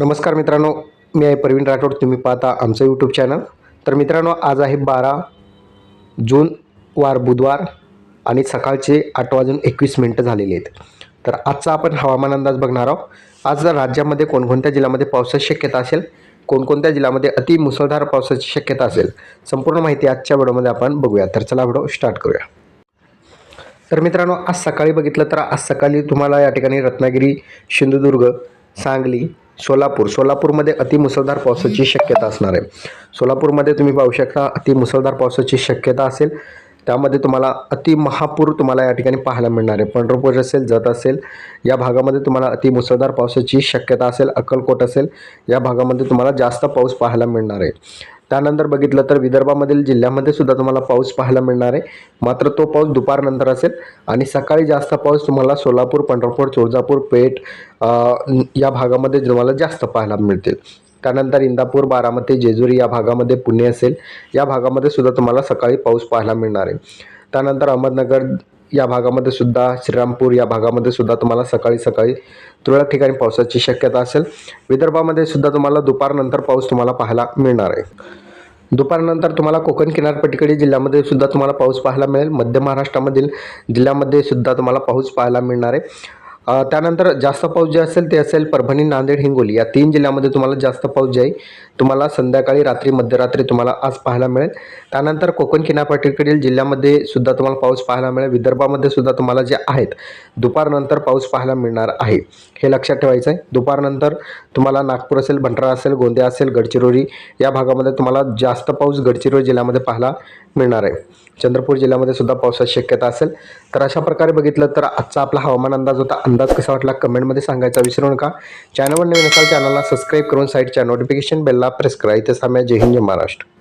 नमस्कार मित्रांनो मी आहे प्रवीण राठोड तुम्ही पाहता आमचं यूट्यूब चॅनल तर मित्रांनो आज आहे बारा जून वार बुधवार आणि सकाळचे आठ वाजून एकवीस मिनटं झालेली आहेत. तर आजचा आपण हवामान अंदाज बघणार आहोत. आज राज्यामध्ये कोणकोणत्या जिल्ह्यामध्ये पावसाची शक्यता असेल? कोणकोणत्या जिल्ह्यामध्ये अति मुसळधार पावसाची शक्यता असेल? संपूर्ण माहिती आजच्या व्हिडिओमध्ये आपण बघूया. तर चला व्हिडिओ स्टार्ट करूया. तर मित्रांनो आज सकाळी बघितलं तर आज सकाळी तुम्हाला या ठिकाणी रत्नागिरी सिंधुदुर्ग सांगली सोलापूर. सोलापूरमध्ये अति मुसळधार पावसाची शक्यता असणार आहे. सोलापूरमध्ये तुम्ही पाहू शकता अति मुसळधार पावसाची शक्यता असेल. त्यामध्ये तुम्हाला अति महापूर तुम्हाला या ठिकाणी पाहायला मिळणार आहे. पंढरपूर असेल जत असेल या भागामध्ये तुम्हाला अति मुसळधार पावसाची शक्यता असेल अक्कलकोट असेल या भागामध्ये तुम्हाला जास्त पाऊस पाहायला मिळणार आहे. त्यानंतर बघितलं तर विदर्भामधील जिल्ह्यामध्ये सुद्धा तुम्हाला पाऊस पाहायला मिळणार आहे. मात्र तो पाऊस दुपारनंतर असेल आणि सकाळी जास्त पाऊस तुम्हाला सोलापूर पंढरपूर तुळजापूर पेठ या भागामध्ये तुम्हाला जास्त पाहायला मिळतील. त्यानंतर इंदापूर बारामती जेजुरी या भागामध्ये पुणे असेल. या भागामध्ये सुद्धा तुम्हाला सकाळी पाऊस पाहायला मिळणार आहे. त्यानंतर अहमदनगर या भागामध्ये सुद्धा श्रीरामपूर या भागामध्ये सुद्धा तुम्हाला सकाळी सकाळी तुरळक ठिकाणी पावसाची शक्यता असेल. विदर्भामध्ये सुद्धा तुम्हाला दुपारनंतर पाऊस तुम्हाला पाहायला मिळणार आहे. दुपारनंतर तुम्हाला कोकण किनारपट्टीकडे जिल्ह्यामध्ये सुद्धा तुम्हाला पाऊस पाहायला मिळेल. मध्य महाराष्ट्रामधील जिल्ह्यामध्ये सुद्धा तुम्हाला पाऊस पाहायला मिळणार आहे. त्यानंतर जास्त पाऊस जे असेल ते असेल परभणी नांदेड हिंगोली. या तीन जिल्ह्यामध्ये तुम्हाला जास्त पाऊस जे आहे तुम्हाला संध्याकाळी रात्री मध्यरात्री तुम्हाला आज पाहायला मिळेल. त्यानंतर कोकण किनारपट्टीकडील जिल्ह्यामध्ये सुद्धा तुम्हाला पाऊस पाहायला मिळेल. विदर्भामध्ये सुद्धा तुम्हाला जे आहेत दुपारनंतर पाऊस पाहायला मिळणार आहे. हे लक्षात ठेवायचं आहे दुपारनंतर तुम्हाला नागपूर असेल भंडारा असेल गोंदिया असेल गडचिरोली या भागामध्ये तुम्हाला जास्त पाऊस गडचिरोली जिल्ह्यामध्ये पाहायला मिळणार आहे. चंद्रपूर जिल्ह्यामध्ये सुद्धा पावसाची शक्यता असेल. तर अशा प्रकारे बघितलं तर आजचा आपला हवामान अंदाज होता अंदाज कसा वाटला कमेंटमध्ये सांगायचा विसरू नका. चॅनलवर नवीन असाल चॅनलला सबस्क्राईब करून साईडच्या नोटिफिकेशन बेलला प्रेस करा. इथे साम्या जय हिंद जय महाराष्ट्र.